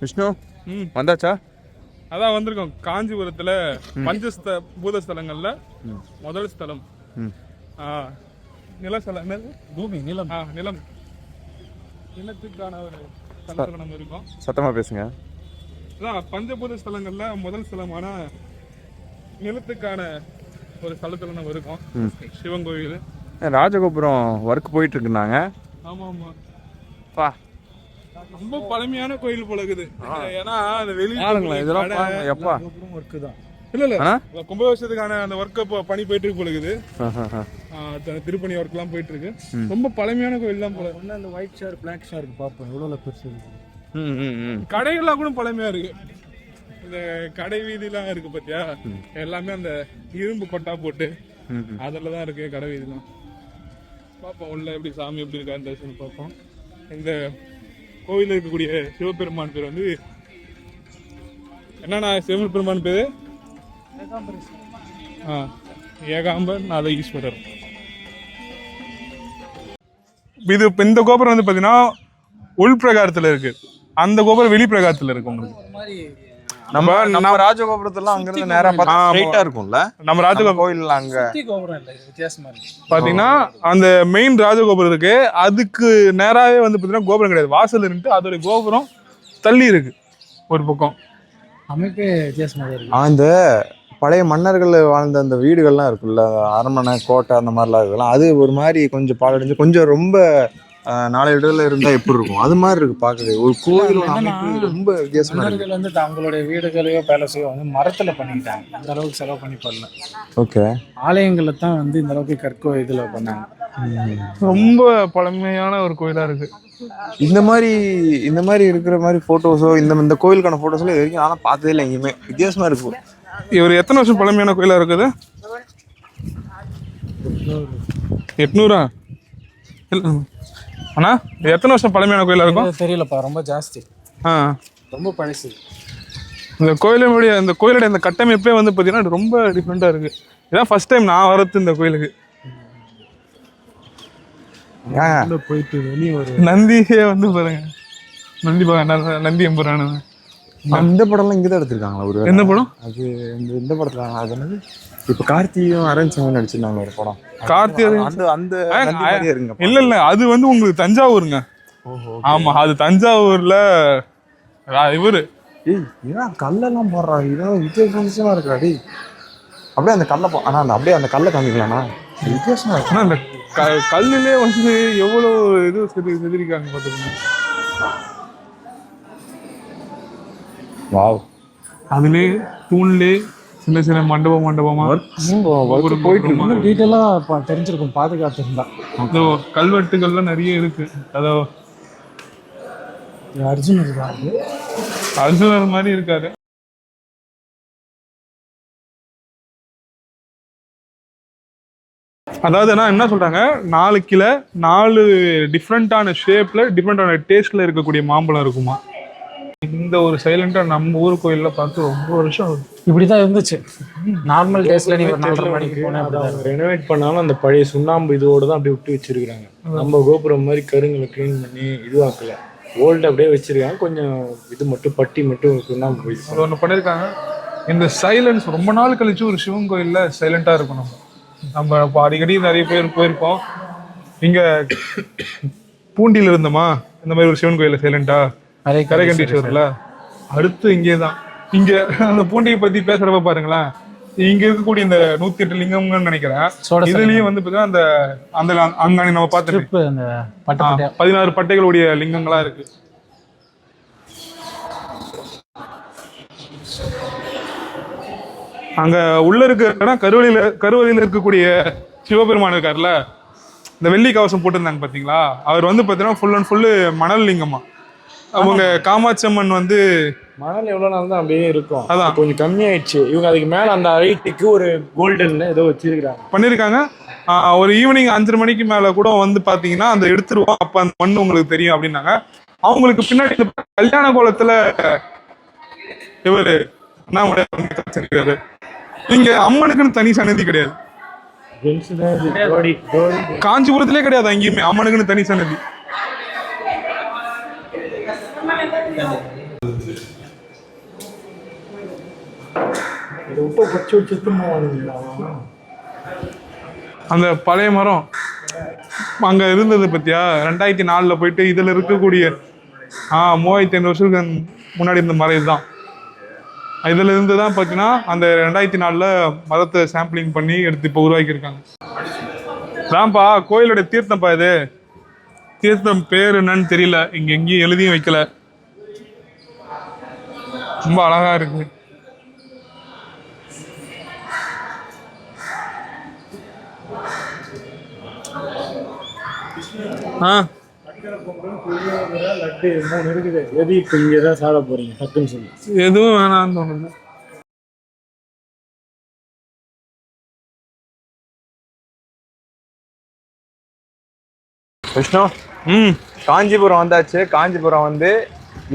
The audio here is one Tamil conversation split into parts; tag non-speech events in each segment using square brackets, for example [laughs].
விஷ்ணு ம். வந்தாச்சா? அதான் வந்திருக்கோம். காஞ்சிபுரத்துல பஞ்சஸ்த பூத ஸ்தலங்கள்ல முதல் ஸ்தலம். ம். ஆ, நிலஸ்தலம் என்னது? பூமி நிலம். ஆ நிலம். நிலத்துக்கான ஒரு நம்ம இருக்கோம். சத்தமா பேசுங்க. அதான் பஞ்சபூத ஸ்தலங்கள்ல முதல் ஸ்தலமான நிலத்துக்கான ஒரு ஸ்தலத்துல நம்ம இருக்கோம். சிவன் கோயில். ராஜகோபுரம் ஒர்க் போயிட்டு இருக்குனாங்க ஆமா ஆமா பா ரொம்ப பழமையான கோயில் போல இருக்குது. ஏன்னா அந்த வெளி பாருங்களேன் இதெல்லாம் பாருங்க. எப்பா? ஒர்க்கு தான். இல்ல இல்ல? கும்பாபிஷேகத்துக்கான அந்த ஒர்க் பணி போயிட்டு இருக்கு போல இருக்குது. ஆஹாஹா. ஆ, த- திருப்பணி ஒர்க் எல்லாம் போயிட்டு இருக்கு. ரொம்ப பழமையான கோயில் தான் போல. அந்த ஒயிட் ஷேர் பிளாக் ஷேருக்கு பார்ப்போம் எவ்வளோ பெருசு இருக்கு. ம் ம் ம். கடைகள்லாம் கூட பழமையா இருக்கு. இந்த கடை வீதிலாம் இருக்கு பாத்தியா? எல்லாமே அந்த இரும்பு கொட்டா போட்டு. அதில் தான் இருக்கு கடை வீதிலாம். பார்ப்போம் உள்ள எப்படி சாமி எப்படி இருக்கான்னு தரிசனம் பார்ப்போம். இந்த கோவிலில் இருக்கக்கூடிய சிவபெருமான் பேர் வந்து என்னண்ணா சிவபெருமான் பேர்? ஆ ஏகாம்பர் நாத ஈஸ்வரர் இது இப்போ இந்த கோபுரம் வந்து பார்த்தீங்கன்னா உள் பிரகாரத்தில் இருக்குது அந்த கோபுரம் வெளி பிரகாரத்தில் இருக்கு உங்களுக்கு. நம்ம நம்ம ராஜகோபுரத்தெல்லாம் அங்கிருந்து நேரா பார்த்தா. ஸ்ட்ரைட்டா இருக்கும்ல? நம்ம ராஜகோபுரம் கோயில் அங்க. சுத்தி கோபுரம் இல்லை இது வித்தியாசமா இருக்கு. பாத்தீங்கன்னா அந்த மெயின் ராஜகோபுரம் இருக்கு. அதுக்கு நேராவே வந்து பாத்தீங்கன்னா கோபுரம் கிடையாது. வாசல் இருக்கு அதோட கோபுரம் தள்ளி இருக்கு ஒரு பக்கம். அமைப்பே வித்தியாசமா இருக்கு. ஆ, இந்த பழைய மன்னர்கள் வாழ்ந்த அந்த வீடுகள்லாம் இருக்குல்ல அரண்மனை கோட்டை அந்த மாதிரிலாம் இருக்கலாம் அது ஒரு மாதிரி கொஞ்சம் பாலடைஞ்சு கொஞ்சம் ரொம்ப ஆ, நாளடைவில் இருந்தா எப்படி இருக்கும்? அது மாதிரி இருக்கு பார்க்கவே ஒரு கோயில் ரொம்ப வித்தியாசமா இருக்கு. வந்து தங்களுடைய வீடுகளையோ பேலஸையோ வந்து மரத்துல பண்ணிக்கிட்டாங்க. இந்த அளவுக்கு செலவு பண்ணி பண்ணல. ஓகே. ஆலயங்கள்ல தான் வந்து இந்த அளவுக்கு கற்கோ இதுல பண்ணாங்க. ரொம்ப பழமையான ஒரு கோயிலா இருக்கு. இந்த மாதிரி இந்த மாதிரி இருக்கிற மாதிரி போட்டோஸோ இந்த இந்த கோயிலுக்கான போட்டோஸோ இது வரைக்கும் ஆனால் பார்த்ததே இல்லை எங்கேயுமே. வித்தியாசமா இருக்கும் இவர் எத்தனை வருஷம் பழமையான கோயிலா இருக்குது எட்நூறா? இல்ல அண்ணா இது எத்தனை வருஷம் பழமையான கோயிலா இருக்கும்? இது தெரியலப்பா ரொம்ப ஜாஸ்தி. ஆ. ரொம்ப பழசு. இந்த கோயிலுடைய இந்த கோயிலுடைய இந்த கட்டமைப்பே வந்து பார்த்தீங்கன்னா ரொம்ப டிஃப்ரெண்ட்டாக இருக்கு. இதான் ஃபர்ஸ்ட் டைம் நான் வரது இந்த கோயிலுக்கு. போயிட்டு வெளியே ஒரு நந்தியே வந்து பாருங்க. நந்தி நந்தி எம்புறானு இந்த படம்லாம் இங்கே தான் எடுத்திருக்காங்களா ஒரு என்ன படம்? அது இந்த இந்த படத்துல அது என்னது? இப்போ கார்த்தியும் அரவிந்த் சாமி நடிச்சிருந்தாங்க ஒரு படம். கார்த்தி அந்த அந்த இல்ல இல்ல அது வந்து உங்களுக்கு தஞ்சாவூருங்க. ஆமா அது தஞ்சாவூர்ல இவரு. ஏன் கல்லெல்லாம் போடுறாங்க இதெல்லாம் வித்தியாசமா இருக்கா டேய். அப்படியே அந்த கல்லை போ ஆனா அந்த அப்படியே அந்த கல்லை காமிக்கலாம்னா வித்தியாசமா இருக்கு. ஆனா அந்த க- கல்லுலே வந்து எவ்வளவு இது செது செதுரிக்காங்க பாத்துக்கோங்க. வாவ். அதுலே தூண்லே சின்ன சின்ன மண்டபம்? மண்டபமா போயிட்டு இருக்கு இன்னும் டீட்டெயிலாக தெரிஞ்சிருக்கும் பாதுகாத்து இருந்தா கல்வெட்டுகள்லாம் நிறைய இருக்கு. அதோ அர்ஜுன் இருக்காரு அர்ஜுனர் மாதிரி இருக்காரு. அதாவது நான் என்ன சொல்றாங்க? நாலு கிலோ நாலு டிஃப்ரெண்டான ஷேப்ல டிஃப்ரெண்டான டேஸ்ட்ல இருக்கக்கூடிய மாம்பழம் இருக்குமா? இந்த ஒரு சைலண்டா நம்ம ஊர் கோயில்ல பார்த்து ரொம்ப வருஷம் இப்படிதான் இருந்துச்சு. நார்மல் டேஸ்ல நீ ஒரு நாலரை மணிக்கு போனேன் ரெனோவேட் பண்ணாலும் அந்த பழைய சுண்ணாம்பு இதோட தான் அப்படியே விட்டு வச்சிருக்காங்க நம்ம கோபுரம் மாதிரி கருங்களை க்ளீன் பண்ணி இதுவாக்கல. ஓல்டு அப்படியே வச்சிருக்காங்க. கொஞ்சம் இது மட்டும் பட்டி மட்டும் சுண்ணாம்பு போயிடுச்சு அது ஒன்று பண்ணியிருக்காங்க இந்த சைலன்ஸ் ரொம்ப நாள் கழிச்சு ஒரு சிவன் கோயில்ல சைலண்டா இருக்கும் நம்ம. நம்ம இப்போ அடிக்கடி நிறைய பேர் போயிருப்போம். இங்க பூண்டியில இருந்தோமா? இந்த மாதிரி ஒரு சிவன் கோயில்ல சைலண்டா நிறைய கரைகண்டீஸ்வரர்ல அடுத்து இங்கே தான். இங்க [laughs] அந்த பூண்டியை பத்தி பேசுறப்ப பாருங்களேன் இங்க இருக்கக்கூடிய இந்த நூத்தி எட்டு லிங்கம்னு நினைக்கிறேன். இதுலயும் வந்து பாத்தீங்கன்னா அந்த அந்த அங்க நம்ம பட்டையா? பதினாறு பட்டைகளுடைய லிங்கங்களா இருக்கு. அங்க உள்ள இருக்க கருவறையில கருவறையில இருக்கக்கூடிய சிவபெருமான் இருக்கார்ல இந்த வெள்ளி கவசம் போட்டிருந்தாங்க பாத்தீங்களா? அவர் வந்து பாத்தீங்கன்னா ஃபுல் அண்ட் ஃபுல்லு மணல் லிங்கமா. அவங்க காமாட்சி அம்மன் வந்து மணல் எவ்வளவு நாள் தான் அப்படியே இருக்கும். அதான். அது கொஞ்சம் கம்மியாயிடுச்சு. இவங்க அதுக்கு மேல அந்த ஹைட்டுக்கு ஒரு கோல்டன் ஏதோ வச்சிருக்காங்க பண்ணியிருக்காங்க ஒரு ஈவினிங் அஞ்சரை மணிக்கு மேல கூட வந்து பாத்தீங்கன்னா அந்த எடுத்துருவோம். அப்ப அந்த மண் உங்களுக்கு தெரியும் அப்படின்னாங்க. அவங்களுக்கு பின்னாடி இந்த கல்யாண கோலத்துல இவரு அண்ணாமலை காட்சியளிக்கிறாரு. இங்க அம்மனுக்குன்னு தனி சன்னதி கிடையாது. காஞ்சிபுரத்திலே கிடையாது அங்கேயுமே. அம்மனுக்குன்னு தனி சன்னதி. வச்சு அந்த பழைய மரம் அங்க இருந்தது பத்தியா? ரெண்டாயிரத்தி நாலுல போயிட்டு இதுல இருக்கக்கூடிய ஆ மூவாயிரத்தி ஐநூறு வருஷத்துக்கு முன்னாடி இருந்த மரம் இதுதான். இதுல இருந்து தான் பார்த்தீங்கன்னா அந்த ரெண்டாயிரத்தி நாலுல மரத்தை சாம்பிளிங் பண்ணி எடுத்து இப்போ உருவாக்கியிருக்காங்க. தான்ப்பா கோயிலோட தீர்த்தம்ப்பா இது. தீர்த்தம் பேர் என்னன்னு தெரியல. இங்க எங்கேயும் எழுதியும் வைக்கல. ரொம்ப அழகா இருக்கு. ஆ. லட்டு மூணு இருக்குது எது இப்போ இங்கே தான் சாட போறீங்க டக்குன்னு சொல்லி எதுவும் வேணாம்னு தோணுது. விஷ்ணு ம். காஞ்சிபுரம் வந்தாச்சு. காஞ்சிபுரம் வந்து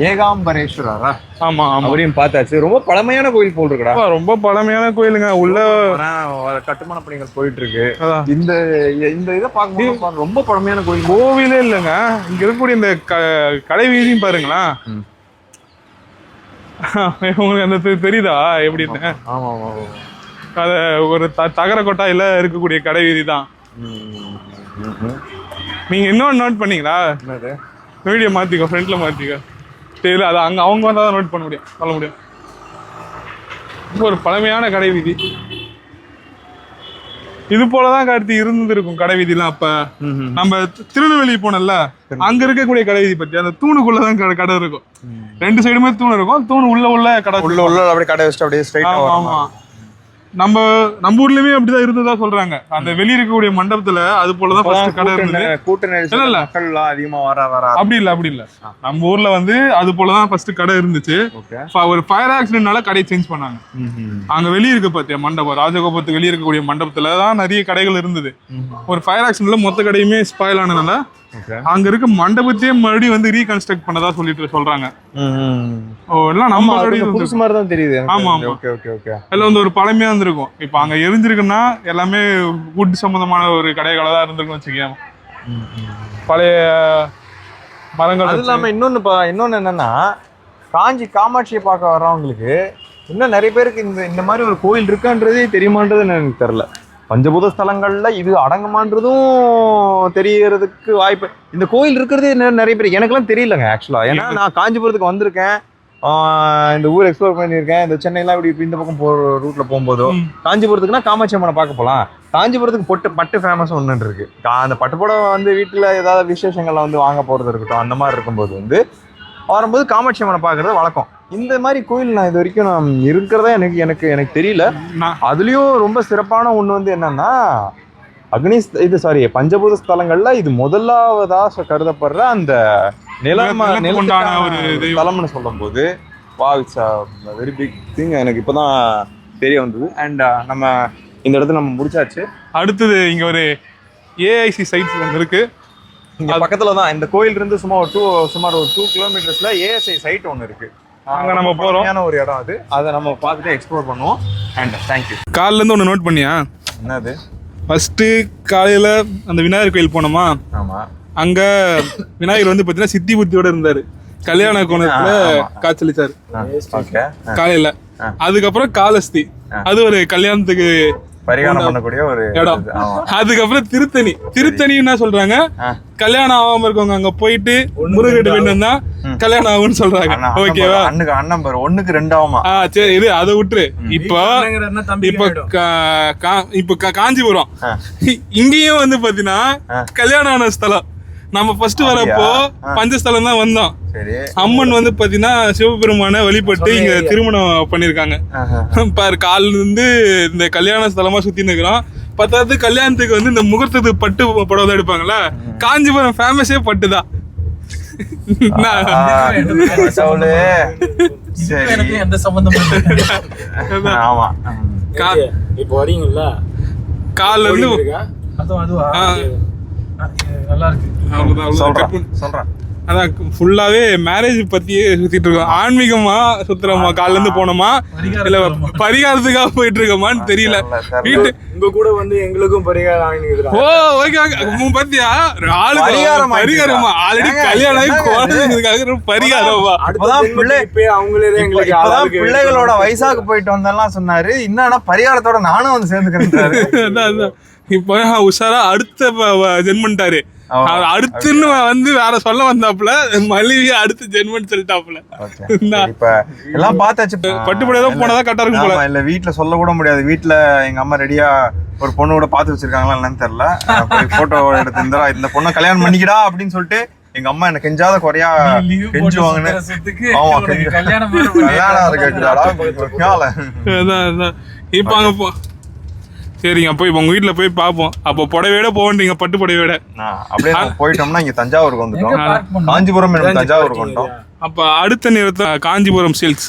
ஏகாம்பரேஸ்வரரா? ஆமா அவரையும் பார்த்தாச்சு. ரொம்ப பழமையான கோயில் போல் இருக்குடா ரொம்ப பழமையான கோயிலுங்க. உள்ள கட்டுமான பணிகள் போயிட்டு இருக்கு. இந்த இந்த இதை பார்க்கும்போது ரொம்ப பழமையான கோயில். கோவிலே இல்லைங்க. இங்க இருக்கக்கூடிய இந்த கடை வீதியும் பாருங்களேன். [laughs] உங்களுக்கு அந்த தெரியுதா? எப்படின்னு ஆமா ஆமா. அத ஒரு த தகர கொட்டாயில இருக்கக்கூடிய கடை வீதி தான். ம், ம், ம், ம். நீங்க இன்னொன்று நோட் பண்ணீங்களா? வீடியோ மாத்திக்கோ ஃப்ரண்ட்ல மாத்திக்கோ. தெரியல அது அங்க அவங்க வந்தா தான் நோட் பண்ண முடியும் சொல்ல முடியும். ரொம்ப ஒரு பழமையான கடை வீதி. இது போலதான் கார்த்தி இருந்திருக்கும் கடை வீதிலாம் அப்ப. நம்ம திருநெல்வேலி போனோம்ல அங்க இருக்கக்கூடிய கடை வீதி பத்தி அந்த தூணுக்குள்ளதான் கடை கடை இருக்கும். ரெண்டு சைடுமே தூண் இருக்கும் தூண் உள்ள உள்ள கடை உள்ள உள்ள அப்படியே கடை வச்சுட்டு அப்படியே ஸ்ட்ரைட்டா ஆமா ஆமா. நம்ம நம்ம ஊர்லயுமே அப்படிதான் இருந்ததா சொல்றாங்க. அந்த வெளிய இருக்கக்கூடிய மண்டபத்துல அது போலதான் ஃபர்ஸ்ட் கடை இருந்தது. கூட்ட நெரிசல் இல்ல, அதிகமா வர வர அப்படி இல்ல அப்படி இல்ல. நம்ம ஊர்ல வந்து அது போலதான் ஃபர்ஸ்ட் கடை இருந்துச்சு. ஒரு ஃபயர் ஆக்சிடென்ட்னால கடையை சேஞ்ச் பண்ணாங்க. அங்க வெளிய இருக்க பாத்தியா மண்டபம் ராஜகோபுரத்துக்கு வெளிய இருக்கக்கூடிய மண்டபத்துல தான் நிறைய கடைகள் இருந்தது. ஒரு ஃபயர் ஆக்சிடென்ட்ல மொத்த கடையுமே ஸ்பாயில் ஆனதுனால அங்க இருக்க மண்டபத்தையே மறுபடியும் வந்து ரீகன்ஸ்ட்ரக்ட் பண்ணதா சொல்லிட்டு சொல்றாங்க. ஓ எல்லாம் நம்ம. புதுசு மாதிரி தான் தெரியுது ஆமா, ஆமா. ஓகே ஓகே ஓகே அதுல வந்து ஒரு பழமையா இருந்திருக்கும். இப்ப அங்க எரிஞ்சிருக்குன்னா எல்லாமே வுட் சம்பந்தமான ஒரு கடைகளா தான் இருந்திருக்கும் வச்சுக்கோங்க பழைய மரங்கள் அது வச்சு- இல்லாம இன்னொன்னு பா- இன்னொன்னு என்னன்னா காஞ்சி காமாட்சியை பார்க்க வர்றவங்களுக்கு இன்னும் நிறைய பேருக்கு இந்த இந்த மாதிரி ஒரு கோயில் இருக்கான்றதே தெரியுமான்றது எனக்கு தெரியல பஞ்சபூத ஸ்தலங்கள்ல இது அடங்குமான்றதும் தெரியறதுக்கு வாய்ப்பு. இந்த கோயில் இருக்கிறதே நிறைய பேர். எனக்கெல்லாம் தெரியலங்க ஆக்சுவலா ஏன்னா நான் காஞ்சிபுரத்துக்கு வந்திருக்கேன். இந்த ஊர் எக்ஸ்ப்ளோர் பண்ணியிருக்கேன். இந்த சென்னைலாம் இப்படி இந்த பக்கம் போகிற ரூட்ல போகும்போதோ ம். காஞ்சிபுரத்துக்குனா காமாட்சி அம்மனை பார்க்க போகலாம் காஞ்சிபுரத்துக்கு பொட்டு பட்டு ஃபேமஸ் ஒன்று இருக்கு. அந்த பட்டு புடவை வந்து வீட்டில் ஏதாவது விசேஷங்கள்ல வந்து வாங்க போறது இருக்கட்டும் அந்த மாதிரி இருக்கும்போது வந்து வரும்போது காமாட்சி அம்மனை பார்க்கறது வழக்கம். இந்த மாதிரி கோயில் நான் இது வரைக்கும் நான் இருக்கிறதா எனக்கு எனக்கு எனக்கு தெரியல. அதுலயும் ரொம்ப சிறப்பான ஒண்ணு வந்து என்னன்னா அக்னி இது சாரி பஞ்சபூத ஸ்தலங்கள்ல இது முதலாவதா கருதப்படுற அந்த நிலம தெய்வம். ஸ்தலம்னு சொல்லும்போது வா இட்ஸ் வெரி பிக் திங் எனக்கு இப்பதான் தெரிய வந்தது. அண்ட் நம்ம இந்த இடத்துல நம்ம முடிச்சாச்சு. அடுத்தது இங்க ஒரு ஏஐசி சைட்ஸ் ஒன்று இருக்கு. இங்க பக்கத்துல தான் இந்த கோயில் இருந்து சும்மா ஒரு டூ சுமார் ஒரு டூ கிலோமீட்டர்ஸ்ல ஏஎஸ்ஐ சைட் ஒன்று இருக்கு. அங்க நம்ம போறோம். ஒரு இடம் அது. அதை நம்ம பார்த்துட்டு எக்ஸ்ப்ளோர் பண்ணுவோம். அண்ட் தேங்க்யூ காலைல இருந்து ஒன்று நோட் பண்ணியா? என்னது? ஃபர்ஸ்ட் காலையில அந்த விநாயகர் கோயில் போனோமா? ஆமா. அங்க விநாயகர் வந்து பாத்தீங்கன்னா சித்தி புத்தியோட இருந்தாரு. கல்யாண கோணத்துல. காய்ச்சலிச்சாரு ஓகே காலையில. அதுக்கப்புறம் காலஸ்தி. அது ஒரு கல்யாணத்துக்கு பரிகாரம் பண்ணக்கூடிய ஒரு இடம். அதுக்கப்புறம் திருத்தணி. திருத்தணி என்ன சொல்றாங்க. கல்யாணம் ஆகாம இருக்கவங்க அங்க போயிட்டு முருகட்டு வேணும் தான் கல்யாணம் ஆகும்னு சொல்றாங்க. ஓகேவா? அண்ணுக்கு அண்ணன் பாரு ஒண்ணுக்கு ரெண்டாவுமா ஆ சரி இது அதை விட்டுரு. இப்போ இப்போ கா- கா- இப்போ காஞ்சிபுரம். இங்கேயும் வந்து பாத்தீங்கன்னா. கல்யாணம் ஆன ஸ்தலம். நம்ம ஃபர்ஸ்ட் வரப்போ. பஞ்சஸ்தலம் தான் வந்தோம். சரி. அம்மன் வந்து பாத்தீங்கன்னா சிவபெருமான வழிபட்டு இங்க திருமணம் பண்ணிருக்காங்க. [laughs] பாரு கால்ல இருந்து இந்த கல்யாண ஸ்தலமா சுத்தி நிக்கிறோம் பத்தாவது கல்யாணத்துக்கு வந்து இந்த முகூர்த்தத்துக்கு பட்டு புடவை தான் எடுப்பாங்கல்ல? காஞ்சிபுரம் ஃபேமஸே பட்டு தான். எந்த சம்பந்தமும் ஆமா. கா- இப்போ கால்ல இருந்து அதுவா நல்லா இருக்கு. கட் பண்ணு. சொல்றேன் அதான் ஃபுல்லாவே மேரேஜ் பத்தியே சுத்திட்டு இருக்கோம். ஆன்மீகமா சுத்துறோமா? காலைல இருந்து போனோமா? இல்ல பரிகாரத்துக்காக போயிட்டு இருக்கோமான்னு தெரியல. வீட்டு உங்க கூட வந்து எங்களுக்கும் பரிகாரம் ஓ ஓகே ஓகே பாத்தியா? ஆளு பரிகாரம் பரிகாரமா? ஆல்ரெடி கல்யாணம் ஆகி? குழந்தைங்களுக்காக பரிகாரமா? இப்பதான் பிள்ளை- இப்பயே அவங்களே தான் இப்ப- எங்களுக்கு ஆளாளுக்கு பிள்ளைகளோட வயசாக்கு போயிட்டு வந்தெல்லாம் சொன்னாரு. என்னன்னா பரிகாரத்தோட நானும் வந்து சேர்ந்துக்கிறேன். [laughs] அதான் அதான். இப்போ உஷாரா அடுத்த ஜென்மன்ட்டாரு அடுத்துன்னு வந்து வேற சொல்ல வந்தாப்புல மலிவிய அடுத்து ஜென்மன் சொல்லிட்டாப்புல. [laughs] இப்ப எல்லாம் பார்த்தாச்சு. பட்டுப்படையா தான் போனதா கரெக்டா இருக்கும் போல இல்ல வீட்ல சொல்ல கூட முடியாது. வீட்ல எங்க அம்மா ரெடியா ஒரு பொண்ணு கூட பாத்து வச்சிருக்காங்களா என்னன்னு தெரியல. போட்டோ எடுத்து இந்த இந்த பொண்ணை கல்யாணம் பண்ணிக்கிடா அப்படின்னு சொல்லிட்டு எங்க அம்மா என்ன கெஞ்சாத குறையா கெஞ்சுவாங்கன்னு ஆமா கல்யாணம் [laughs] கல்யாணம் இப்போ அங்க சரிங்க அப்போ இப்போ உங்க வீட்டுல போய் பார்ப்போம் அப்போ புடவையோட போவீங்க பட்டு புடவையோட. அப்படியே போயிட்டோம்னா இங்க தஞ்சாவூருக்கு வந்துட்டோம். காஞ்சிபுரம் தஞ்சாவூருக்கு வந்துட்டோம். அப்ப அடுத்த நிறுத்தம் காஞ்சிபுரம் சில்க்ஸ்